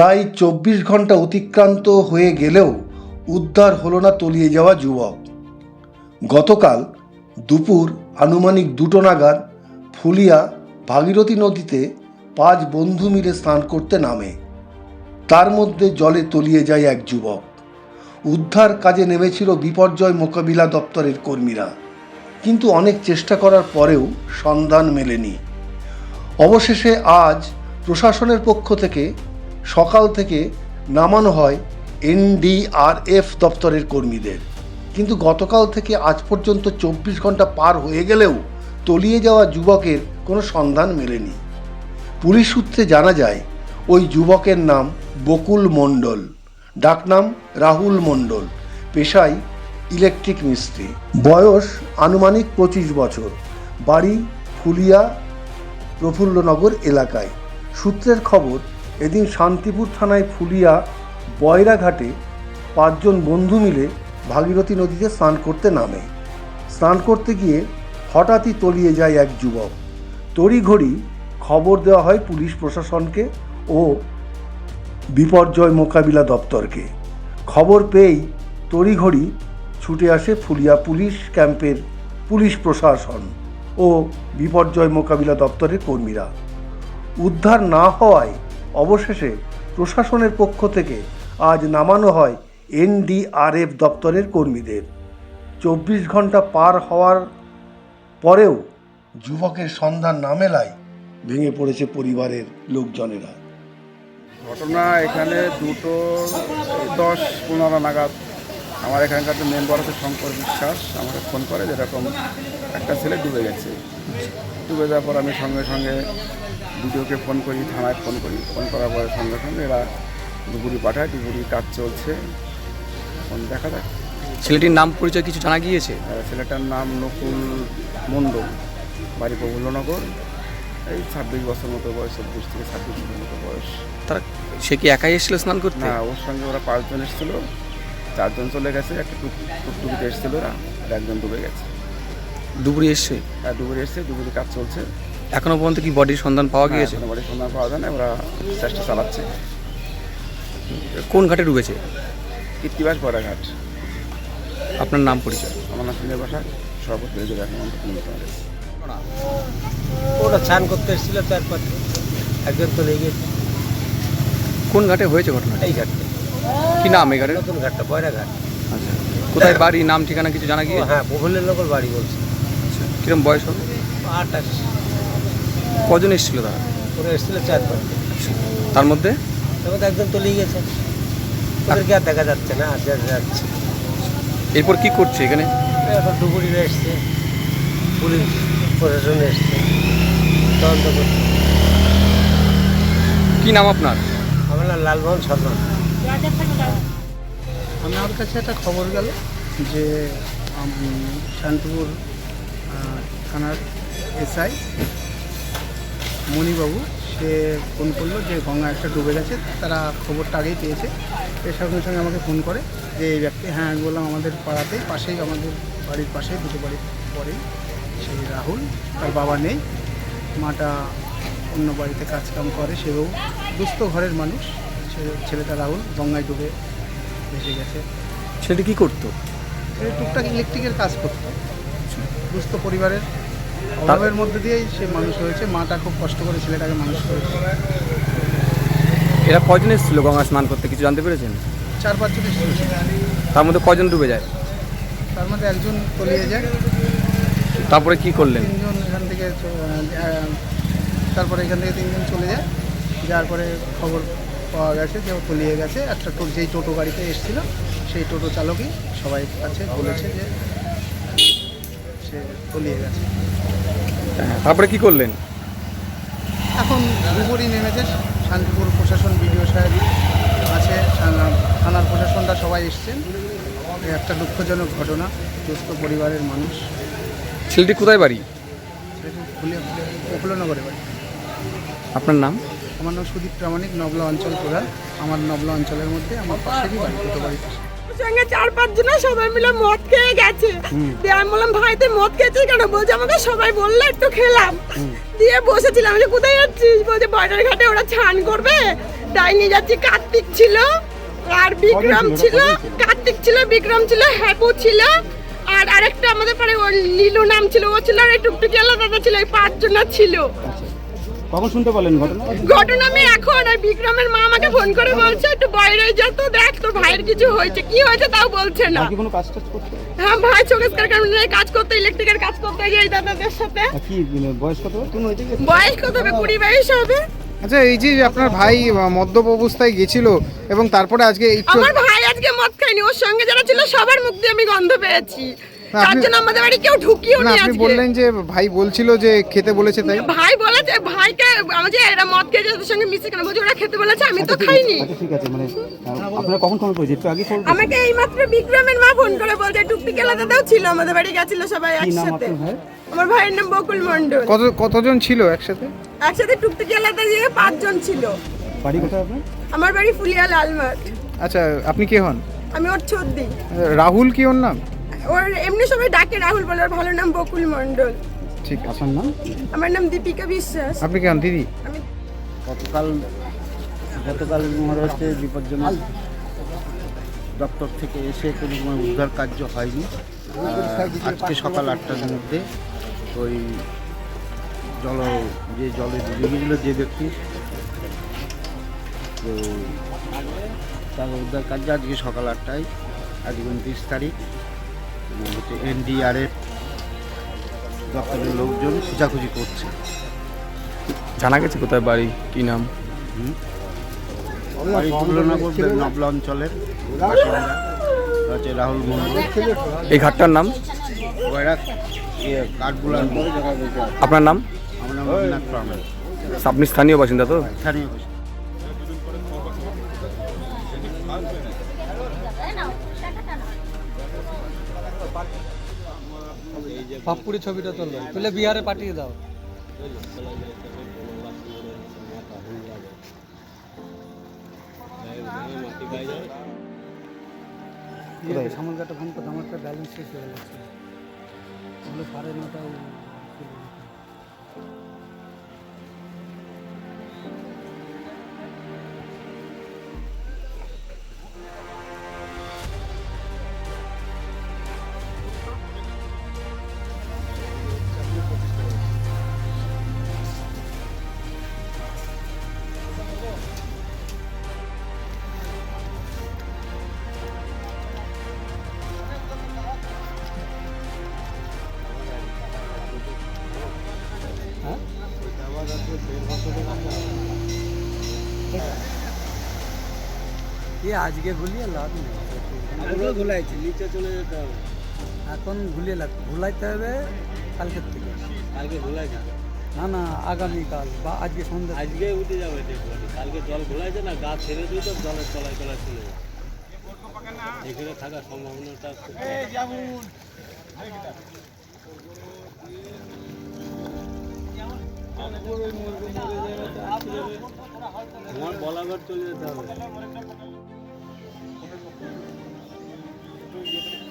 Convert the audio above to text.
প্রায় চব্বিশ ঘণ্টা অতিক্রান্ত হয়ে গেলেও উদ্ধার হলো না তলিয়ে যাওয়া যুবক। গতকাল দুপুর আনুমানিক দুটো নাগাদ ফুলিয়া ভাগীরথী নদীতে পাঁচ বন্ধু মিলে স্নান করতে নামে। তার মধ্যে জলে তলিয়ে যায় এক যুবক। উদ্ধার কাজে নেমেছিল বিপর্যয় মোকাবিলা দপ্তরের কর্মীরা। কিন্তু অনেক চেষ্টা করার পরেও সন্ধান মেলেনি। অবশেষে আজ প্রশাসনের পক্ষ থেকে সকাল থেকে নামানো হয় এনডিআরএফ দপ্তরের কর্মীদের। কিন্তু গতকাল থেকে আজ পর্যন্ত চব্বিশ ঘণ্টা পার হয়ে গেলেও তলিয়ে যাওয়া যুবকের কোনো সন্ধান মেলেনি। পুলিশ সূত্রে জানা যায়, ওই যুবকের নাম বকুল মণ্ডল, ডাকনাম রাহুল মণ্ডল, পেশায় ইলেকট্রিক মিস্ত্রি। বয়স আনুমানিক পঁচিশ বছর, বাড়ি ফুলিয়া প্রফুল্লনগর এলাকায়। সূত্রের খবর এদিন শান্তিপুর থানায় ফুলিয়া বয়রাঘাটে পাঁচজন বন্ধু মিলে ভাগীরথী নদীতে স্নান করতে নামে। স্নান করতে গিয়ে হঠাৎই তলিয়ে যায় এক যুবক। তড়িঘড়ি খবর দেওয়া হয় পুলিশ প্রশাসনকে ও বিপর্যয় মোকাবিলা দপ্তরকে। খবর পেয়েই তড়িঘড়ি ছুটে আসে ফুলিয়া পুলিশ ক্যাম্পের পুলিশ প্রশাসন ও বিপর্যয় মোকাবিলা দপ্তরের কর্মীরা। উদ্ধার না হওয়ায় অবশেষে প্রশাসনের পক্ষ থেকে আজ নামানো হয় এনডিআরএফ দপ্তরের কর্মীদের। চব্বিশ ঘণ্টা পার হওয়ার পরেও যুবকের সন্ধান না মেলায় ভেঙে পড়েছে পরিবারের লোকজনেরা। ঘটনা এখানে দুটো দশ পনেরো নাগাদ। আমার এখানকার মেম্বার আছে শঙ্কর বিশ্বাস আমাকে ফোন করে যেরকম একটা ছেলে ডুবে গেছে। ডুবে যাওয়ার পর আমি সঙ্গে সঙ্গে ভিডিওকে ফোন করি থানায় ফোন করি। ফোন করার পরে সঙ্গে সঙ্গে এরা ডুবুরি পাঠায় ডুবুরি কাজ চলছে। ফোন দেখা যাক। ছেলেটির নাম পরিচয় কিছু জানা গিয়েছে? ছেলেটার নাম নকুল মণ্ডল বাড়ি প্রফুল্লনগর। এই ছাব্বিশ বছর মতো বয়স চব্বিশ থেকে ছাব্বিশ বছর মতো বয়স। তারা সে কি একাই এসেছিল স্নান করতে? না ওর সঙ্গে ওরা পাঁচজন এসেছিল। চারজন চলে গেছে একটা টুক- টুকটুকিতে এসেছিল ওরা আর একজন ডুবে গেছে। দুপুরে এসছে আর ডুবুরি এসছে ডুবুরি কাজ চলছে। এখনও পর্যন্ত কি বডির সন্ধান পাওয়া গিয়েছে? এখনও বাড়ির সন্ধান পাওয়া যায় না ওরা চেষ্টা চালাচ্ছে। কোন ঘাটে ডুবেছে? কীর্তিবাস বড়াঘাট আপনার নাম পরিচয়? আমার নাম সুনীল বাসা এখন ওরা স্নান করতে এসেছিল চার একজন তো লেগে কোন ঘাটে হয়েছে ঘটনা এই ঘাটটা কি নাম এই ঘাটের? নতুন ঘাটটা বয়রা ঘাট। আচ্ছা। কোথায় বাড়ি নাম ঠিকানা কিছু জানা ও গিয়েছে হ্যাঁ বহুলের লোকের বাড়ি বলছে। কিরম বয়স হবে? আটাশ কজন এসেছিল তারা? ওরা এসেছিল চার পাঁচ আচ্ছা। তার মধ্যে? তবে তো একজন তো লেগে গেছে ওদেরকে আর দেখা যাচ্ছে না আর যা যাচ্ছে। এরপর কি করছে এখানে? এখন ডুবুরিরা এসছে। পুলিশ প্রশাসন এসছে। তদন্ত করছে। কি নাম আপনার? আমার নাম লালমোহন শর্মা। আমার কাছে একটা খবর গেল যে শান্তিপুর থানার এসআই মণিবাবু সে ফোন করল যে গঙ্গা একটা ডুবে গেছে তারা খবরটা আগেই পেয়েছে। এর সঙ্গে সঙ্গে আমাকে ফোন করে যে এই ব্যক্তি হ্যাঁ আমি বললাম আমাদের পাড়াতেই পাশেই আমাদের বাড়ির পাশেই দুটো বাড়ির পরেই সেই রাহুল তার বাবা নেই মাটা অন্য বাড়িতে কাজকাম করে সেও দুস্থ ঘরের মানুষ সে ছেলেটা রাহুল গঙ্গায় ডুবে ভেসে গেছে। ছেলেটি কী করতো? সে টুকটাক ইলেকট্রিকের কাজ করতো। দুস্থ পরিবারের অভাবের মধ্যে দিয়েই সে মানুষ হয়েছে। মাটা খুব কষ্ট করে ছেলেটাকে মানুষ করেছে। এরা কজন এসেছিল গঙ্গা স্নান করতে? কিছু জানতে পেরেছেন? চার পাঁচজন এসেছিল। তার মধ্যে কজন ডুবে যায়? তার মধ্যে একজন তলিয়ে যায়। তারপরে কি করলেন? তিনজন এখান থেকে তারপরে এখান থেকে তিনজন চলে যায়। যার পরে খবর পাওয়া গেছে যে ও তলিয়ে গেছে। একটা যেই টোটো গাড়িতে এসেছিল সেই টোটো চালকই সবাই কাছে বলেছে যে সে তলিয়ে গেছে। হ্যাঁ, তারপরে কি করলেন? এখন ডুবুরি নেমেছে শান্তিপুর প্রশাসন বিডিও সাহেব আছে থানা- থানার প্রশাসনরা সবাই এসছেন। একটা দুঃখজনক ঘটনা দুস্থ পরিবারের মানুষ। ছেলেটি কোথায় বাড়ি? প্রফুল্লনগরে বাড়ি। আপনার নাম? আমার নাম সুদীপ প্রামাণিক নবলা অঞ্চল প্রধান। আমার নবলা অঞ্চলের মধ্যে আমার পাশেরই বাড়ি দুটো বাড়ি পাশে। সঙ্গে চার পাঁচ জন সবাই মিলে মদ খেয়ে গেছে। দিয়ে আমি বললাম ভাই তুই মদ খেয়েছিস কেন? বলছে আমাকে সবাই বলল একটু খেলাম। দিয়ে বসেছিলাম। যে কোথায় যাচ্ছিস? বলছে বাজার ঘাটে ওরা ছান করবে। ডাইনি যাচ্ছি কার্তিক ছিল আর বিক্রম ছিল কার্তিক ছিল বিক্রম ছিল হ্যাপু ছিল আর আরেকটা আমাদের পরে ওর নীলু নাম ছিল। ও ছিল আর এই টুকটুকি আলাদা ছিল এই পাঁচজন ছিল। কখন শুনতে পারলেন ঘটনা? ঘটনা আমি এখন আর বিক্রমের মা আমাকে ফোন করে বলছে একটু বাইরে যা তো দেখ তোর ভাইয়ের কিছু হয়েছে কি হয়েছে তাও বলছে না। আর কি কোনো কাজ টাজ করতে? হ্যাঁ ভাই চোখের কারণে কাজ করতে ইলেকট্রিকের কাজ করতে যাই দাদাদের সাথে। কি মানে বয়স কত তুমি হয়েছে বয়স কত হবে? কুড়ি বাইশ হবে। আচ্ছা এই যে আপনার ভাই মদ্যপ অবস্থায় গেছিল এবং তারপরে আজকে আমার ভাই আজকে মদ খায়নি ওর সঙ্গে যারা ছিল সবার মুখ দিয়ে আমি গন্ধ পেয়েছি। তার জন্য আমাদের বাড়ি কেউ ঢুকিও না আপনি বললেন যে ভাই বলছিল যে খেতে বলেছে তাই? ভাই বলেছে ভাইকে আমার যে এরা মদ সঙ্গে মিশে কেন? বলছে ওরা খেতে বলেছে আমি তো খাইনি। আচ্ছা ঠিক আছে মানে আপনারা কখন খবর পেয়েছে একটু আগে খবর আমাকে এইমাত্র বিক্রমের মা ফোন করে বলছে টুকটি কেলা দাদাও ছিল আমাদের বাড়ি গেছিল সবাই একসাথে। আমার ভাইয়ের নাম বকুল মন্ডল কত কতজন ছিল একসাথে? একসাথে আলাদা দিয়ে পাঁচজন ছিল। বাড়ি কোথায় আপনার? আমার বাড়ি ফুলিয়া লালমাঠ আচ্ছা আপনি কে হন? আমি ওর ছদ্দি। রাহুল কি ওর নাম? ওর এমনি সবাই ডাকে রাহুল বলে ওর ভালো নাম বকুল মন্ডল ঠিক আছে। আপনার নাম? আমার নাম দীপিকা বিশ্বাস। আপনি কে দিদি? আমি গতকাল গতকাল মনে হচ্ছে বিপজ্জনক। দপ্তর থেকে এসে কোনো সময় উদ্ধার কার্য হয়নি। আজকে সকাল আটটার মধ্যে ওই জল যে জলে ডুবে গিয়েছিল যে ব্যক্তি তো তার উদ্ধার কার্য আজকে সকাল আটটায় আজকে উনত্রিশ তারিখ। হচ্ছে এনডিআরএফ দপ্তরের লোকজন খোঁজাখুঁজি করছে। জানা গেছে কোথায় বাড়ি? কি নাম? বাড়ি তুলনাগর নবলা অঞ্চলের বাসিন্দা হচ্ছে রাহুল মন্ডল এই ঘাটটার নাম? বৈরাগ ইয়ে কাঠগুলার আপনার নাম? আমার নাম রবীন্দ্রনাথ আপনি স্থানীয় বাসিন্দা তো? স্থানীয় বাসিন্দা। পাপ্পুরি ছবিটা তুলবে। তুলে বিহারে পাঠিয়ে দাও। সামলকাটা ফোন করতে আমার একটা ব্যালেন্স শেষ হয়ে গেছে। সাড়ে নটা এ আজকে গুলিয়ে লাভ নেই। নিচে চলে যেতে হবে। এখন ঘুলিয়ে লাগ ঘুলাইতে হবে কালকের থেকে। কালকে ভোলাই না না আগামীকাল বা আজকে সন্ধ্যা আজকে উঠে যাবে কালকে জল ভোলাইছে না গা ছেড়ে দিই তো জলের তলায় তলায় চলে যাবে। এখানে থাকার সম্ভাবনাটা। তোমার বলাবার চলে যেতে হবে। একটু ইয়ে